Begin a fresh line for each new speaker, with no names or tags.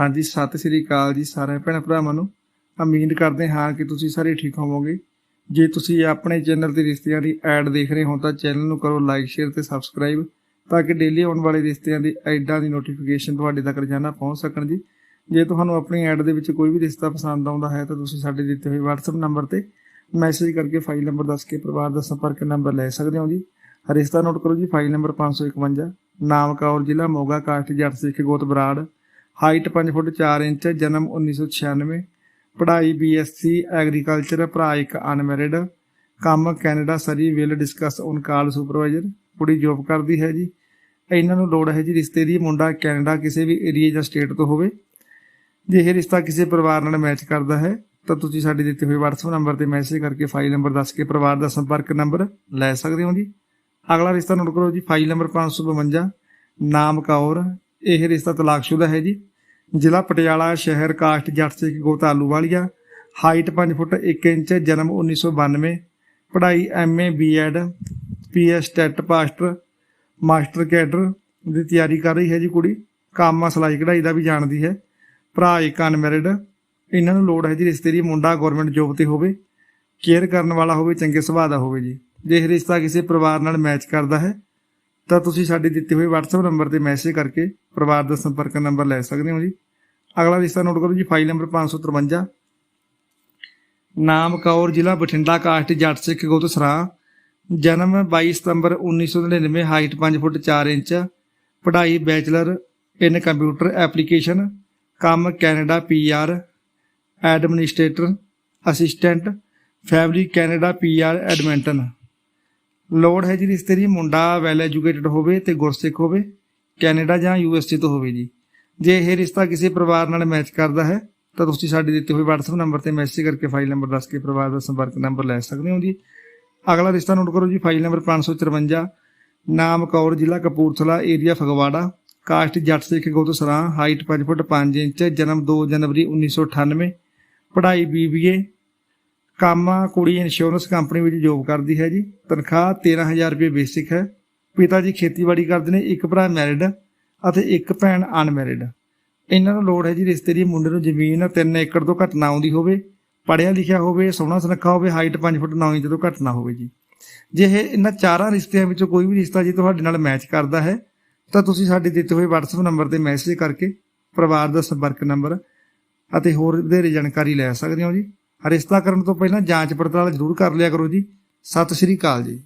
ਹਾਂਜੀ, ਸਤਿ ਸ੍ਰੀ ਅਕਾਲ ਜੀ ਸਾਰੇ ਭੈਣ ਭਰਾਵਾਂ ਨੂੰ। ਉਮੀਦ ਕਰਦੇ ਹਾਂ ਕਿ ਤੁਸੀਂ ਸਾਰੇ ਠੀਕ ਹੋਵੋਗੇ। ਜੇ ਤੁਸੀਂ ਆਪਣੇ ਚੈਨਲ ਤੇ ਰਿਸ਼ਤਿਆਂ ਦੀ ਐਡ ਦੇਖ ਰਹੇ ਹੋ ਤਾਂ ਚੈਨਲ ਨੂੰ ਕਰੋ ਲਾਈਕ, ਸ਼ੇਅਰ ਤੇ ਸਬਸਕ੍ਰਾਈਬ ਤਾਂ ਕਿ ਡੇਲੀ ਆਉਣ ਵਾਲੇ ਰਿਸ਼ਤਿਆਂ ਦੀ ਐਡਾਂ ਦੀ ਨੋਟੀਫਿਕੇਸ਼ਨ ਤੁਹਾਡੇ ਤੱਕ ਰੋਜ਼ਾਨਾ ਪਹੁੰਚ ਸਕਣ ਜੀ। ਜੇ ਤੁਹਾਨੂੰ ਆਪਣੀ ਐਡ ਦੇ ਵਿੱਚ ਕੋਈ ਵੀ ਰਿਸ਼ਤਾ ਪਸੰਦ ਆਉਂਦਾ ਹੈ ਤਾਂ ਤੁਸੀਂ ਸਾਡੇ ਦਿੱਤੇ ਹੋਏ WhatsApp ਨੰਬਰ ਤੇ ਮੈਸੇਜ ਕਰਕੇ ਫਾਈਲ ਨੰਬਰ ਦੱਸ ਕੇ ਪਰਿਵਾਰ ਦਾ ਸੰਪਰਕ ਨੰਬਰ ਲੈ ਸਕਦੇ ਹੋ ਜੀ। ਰਿਸ਼ਤਾ ਨੋਟ ਕਰੋ ਜੀ, ਫਾਈਲ ਨੰਬਰ 551 ਨਾਮ ਕੌਰ ਜ਼ਿਲ੍ਹਾ ਮੋਗਾ, ਕਾਸਟ, ਜੱਟ ਸਿੱਖ, ਗੋਤ ਬਰਾੜ। ਹਾਈਟ 5 ਫੁੱਟ 4 ਇੰਚ, ਜਨਮ 1996 ਪੜ੍ਹਾਈ ਬੀਐਸਸੀ, ਐਗਰੀਕਲਚਰ, ਭਰਾ ਇੱਕ ਅਨਮੈਰਿਡ, ਕੰਮ Canada Surrey will discuss on call supervisor ਕੁੜੀ ਜੋਬ ਕਰਦੀ ਹੈ ਜੀ। ਇਹਨਾਂ ਨੂੰ ਲੋੜ ਹੈ ਜੀ ਰਿਸ਼ਤੇ ਦੀ, ਮੁੰਡਾ ਕੈਨੇਡਾ ਕਿਸੇ ਵੀ ਏਰੀਆ ਜਾਂ ਸਟੇਟ ਤੋਂ ਹੋਵੇ। ਜੇ ਇਹ ਰਿਸ਼ਤਾ ਕਿਸੇ ਪਰਿਵਾਰ ਨਾਲ ਮੈਚ ਕਰਦਾ ਹੈ, ਤਾਂ ਤੁਸੀਂ ਸਾਡੇ ਦਿੱਤੇ ਹੋਏ WhatsApp ਨੰਬਰ ਤੇ ਮੈਸੇਜ ਕਰਕੇ ਫਾਈਲ ਨੰਬਰ ਦੱਸ ਕੇ ਪਰਿਵਾਰ ਦਾ ਸੰਪਰਕ ਨੰਬਰ ਲੈ ਸਕਦੇ ਹੋ ਜੀ। ਅਗਲਾ ਰਿਸ਼ਤਾ ਨੋਟ ਕਰੋ ਜੀ ਫਾਈਲ ਨੰਬਰ 552 ਨਾਮ ਕੌਰ ਇਹ ਰਿਸ਼ਤਾ ਤਲਾਕਸ਼ੁਦਾ ਹੈ ਜੀ। ਜ਼ਿਲ੍ਹਾ ਪਟਿਆਲਾ ਸ਼ਹਿਰ ਕਾਸਟ ਜੱਟ ਸਿੱਖ ਗੋਤਾਲੂ ਵਾਲੀਆ। ਹਾਈਟ 5 ਫੁੱਟ 1 ਇੰਚ, ਜਨਮ 1992 ਪੜ੍ਹਾਈ ਐਮਏ ਬੀਐਡ ਪੀਐਸ ਟੈਟ ਪਾਸਟਰ, ਮਾਸਟਰ ਕੈਡਰ ਦੀ ਤਿਆਰੀ ਕਰ ਰਹੀ ਹੈ ਜੀ ਕੁੜੀ। ਕੰਮ ਸਲਾਈ ਕਢਾਈ ਦਾ ਵੀ ਜਾਣਦੀ ਹੈ। ਭਰਾ ਇੱਕ ਅਨਮੈਰਿਡ। ਇਹਨਾਂ ਨੂੰ ਲੋੜ ਹੈ ਜੀ ਰਿਸ਼ਤੇ ਦੀ, ਮੁੰਡਾ ਗਵਰਨਮੈਂਟ ਜੋਬ ਤੇ ਹੋਵੇ। ਕੇਅਰ ਕਰਨ ਵਾਲਾ ਹੋਵੇ, ਚੰਗੇ ਸੁਭਾਅ ਦਾ ਹੋਵੇ ਜੀ। ਜੇ ਇਹ ਰਿਸ਼ਤਾ ਕਿਸੇ ਪਰਿਵਾਰ ਨਾਲ ਮੈਚ ਕਰਦਾ ਹੈ ਤਾਂ ਤੁਸੀਂ ਸਾਡੇ ਦਿੱਤੇ ਹੋਏ WhatsApp ਨੰਬਰ ਤੇ ਮੈਸੇਜ ਕਰਕੇ ਪਰਿਵਾਰ ਦਾ ਸੰਪਰਕ ਨੰਬਰ ਲੈ ਸਕਦੇ ਹੋ ਜੀ। ਅਗਲਾ ਰਿਸ਼ਤਾ ਨੋਟ ਕਰੋ ਜੀ ਫਾਈਲ ਨੰਬਰ 553 ਨਾਮ ਕੌਰ, ਜ਼ਿਲ੍ਹਾ ਬਠਿੰਡਾ, ਕਾਸਟ, ਜੱਟ ਸਿੱਖ ਗੋਤ ਸਰਾ ਜਨਮ 22 ਸਤੰਬਰ 1999 ਹਾਈਟ 5 ਫੁੱਟ 4 ਇੰਚ। ਪੜ੍ਹਾਈ ਬੈਚਲਰ ਇਨ ਕੰਪਿਊਟਰ ਐਪਲੀਕੇਸ਼ਨ। ਕੰਮ Canada PR administrator, assistant. Family Canada PR Edmonton. ਲੋੜ ਹੈ ਜੀ ਰਿਸ਼ਤੇ ਦੀ, ਮੁੰਡਾ ਵੈਲ ਐਜੂਕੇਟਡ ਹੋਵੇ ਤੇ ਗੁਰਸਿੱਖ ਹੋਵੇ, ਕੈਨੇਡਾ ਜਾਂ ਯੂਐਸਏ ਤੋਂ ਹੋਵੇ ਜੀ। ਜੇ ਇਹ ਰਿਸ਼ਤਾ ਕਿਸੇ ਪਰਿਵਾਰ ਨਾਲ ਮੈਚ ਕਰਦਾ ਹੈ, ਤਾਂ ਤੁਸੀਂ ਸਾਡੇ ਦਿੱਤੇ ਹੋਏ WhatsApp ਨੰਬਰ ਤੇ ਮੈਸੇਜ ਕਰਕੇ ਫਾਈਲ ਨੰਬਰ ਦੱਸ ਕੇ ਪਰਿਵਾਰ ਦਾ ਸੰਪਰਕ ਨੰਬਰ ਲੈ ਸਕਦੇ ਹੋ ਜੀ। ਅਗਲਾ ਰਿਸ਼ਤਾ ਨੋਟ ਕਰੋ ਜੀ ਫਾਈਲ ਨੰਬਰ 554 ਨਾਮ ਕੌਰ, ਜ਼ਿਲ੍ਹਾ ਕਪੂਰਥਲਾ ਏਰੀਆ ਫਗਵਾੜਾ, ਕਾਸਟ ਜੱਟ ਸਿੱਖ ਗੋਤ ਸਰਾਂ ਹਾਈਟ 5 ਫੁੱਟ 5 ਇੰਚ, ਜਨਮ 2 ਜਨਵਰੀ 1998 ਪੜ੍ਹਾਈ ਬੀਬੀਏ ਕੰਮ ਕੁੜੀ ਇੰਸ਼ੋਰੈਂਸ ਕੰਪਨੀ ਵਿੱਚ ਜੋਬ ਕਰਦੀ ਹੈ ਜੀ। ਤਨਖਾਹ 13000 ਰੁਪਏ ਬੇਸਿਕ ਹੈ। ਪਿਤਾ ਜੀ ਖੇਤੀਬਾੜੀ ਕਰਦੇ ਨੇ, ਇੱਕ ਭਰਾ ਮੈਰਿਡ ਅਤੇ ਇੱਕ ਭੈਣ ਅਨਮੈਰਿਡ ਇਹਨਾਂ ਨੂੰ ਲੋੜ ਹੈ ਜੀ ਰਿਸ਼ਤੇ ਦੀ, ਮੁੰਡੇ ਨੂੰ ਜ਼ਮੀਨ 3 ਏਕੜ ਤੋਂ ਘੱਟ ਨਾ ਆਉਂਦੀ ਹੋਵੇ, ਪੜ੍ਹਿਆ ਲਿਖਿਆ ਹੋਵੇ, ਸੋਹਣਾ ਸੁਨੱਖਾ ਹੋਵੇ ਹਾਈਟ 5 ਫੁੱਟ 9 ਇੰਚ ਤੋਂ ਘੱਟ ਨਾ ਹੋਵੇ ਜੀ। ਜੇ ਇਹ ਇਹਨਾਂ ਚਾਰਾਂ ਰਿਸ਼ਤਿਆਂ ਵਿੱਚੋਂ ਕੋਈ ਵੀ ਰਿਸ਼ਤਾ ਜੀ ਤੁਹਾਡੇ ਨਾਲ ਮੈਚ ਕਰਦਾ ਹੈ, ਤਾਂ ਤੁਸੀਂ ਸਾਡੇ ਦਿੱਤੇ ਹੋਏ WhatsApp ਨੰਬਰ ਤੇ ਮੈਸੇਜ ਕਰਕੇ ਪਰਿਵਾਰ ਦਾ ਸੰਪਰਕ ਨੰਬਰ ਅਤੇ ਹੋਰ ਵਧੇਰੇ ਜਾਣਕਾਰੀ ਲੈ ਸਕਦੇ ਹੋ ਜੀ। ਰਿਸ਼ਤਾ ਕਰਨ ਤੋਂ ਪਹਿਲਾਂ ਜਾਂਚ ਪੜਤਾਲ ਜ਼ਰੂਰ ਕਰ ਲਿਆ ਕਰੋ ਜੀ। ਸਤਿ ਸ਼੍ਰੀ ਅਕਾਲ ਜੀ।